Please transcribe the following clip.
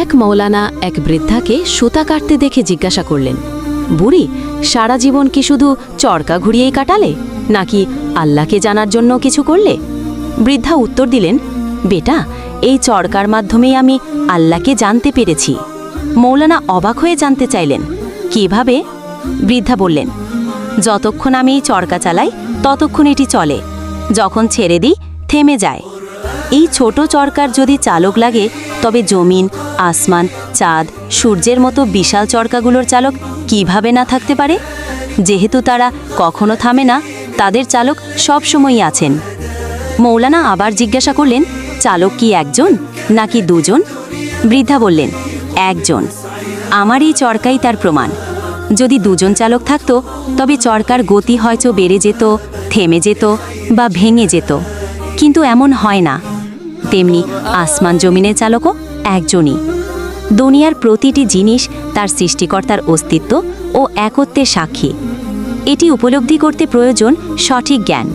এক মৌলানা এক বৃদ্ধাকে সুতা কাটতে দেখে জিজ্ঞাসা করলেন, বুড়ি, সারা জীবন কি শুধু চরকা ঘুরিয়েই কাটালে? নাকি আল্লাহকে জানার জন্য কিছু করলে? বৃদ্ধা উত্তর দিলেন, বেটা, এই চরকার মাধ্যমেই আমি আল্লাহকে জানতে পেরেছি। মৌলানা অবাক হয়ে জানতে চাইলেন, কীভাবে? বৃদ্ধা বললেন, যতক্ষণ আমি চরকা চালাই, ততক্ষণ এটি চলে। যখন ছেড়ে দিই, থেমে যায়। এই ছোট চরকার যদি চালক লাগে, তবে জমিন, আসমান, চাঁদ, সূর্যের মতো বিশাল চরকাগুলোর চালক কীভাবে না থাকতে পারে? যেহেতু তারা কখনো থামে না, তাদের চালক সবসময়ই আছেন। মৌলানা আবার জিজ্ঞাসা করলেন, চালক কি একজন নাকি দুজন? বৃদ্ধা বললেন, একজন। আমার এই চরকাই তার প্রমাণ। যদি দুজন চালক থাকতো, তবে চরকার গতি হয়তো বেড়ে যেত, থেমে যেত বা ভেঙে যেত। কিন্তু এমন হয় না। তেমনি আসমান জমিনের চালকও একজনই। দুনিয়ার প্রতিটি জিনিস তার সৃষ্টিকর্তার অস্তিত্ব ও একত্বের সাক্ষী। এটি উপলব্ধি করতে প্রয়োজন সঠিক জ্ঞান।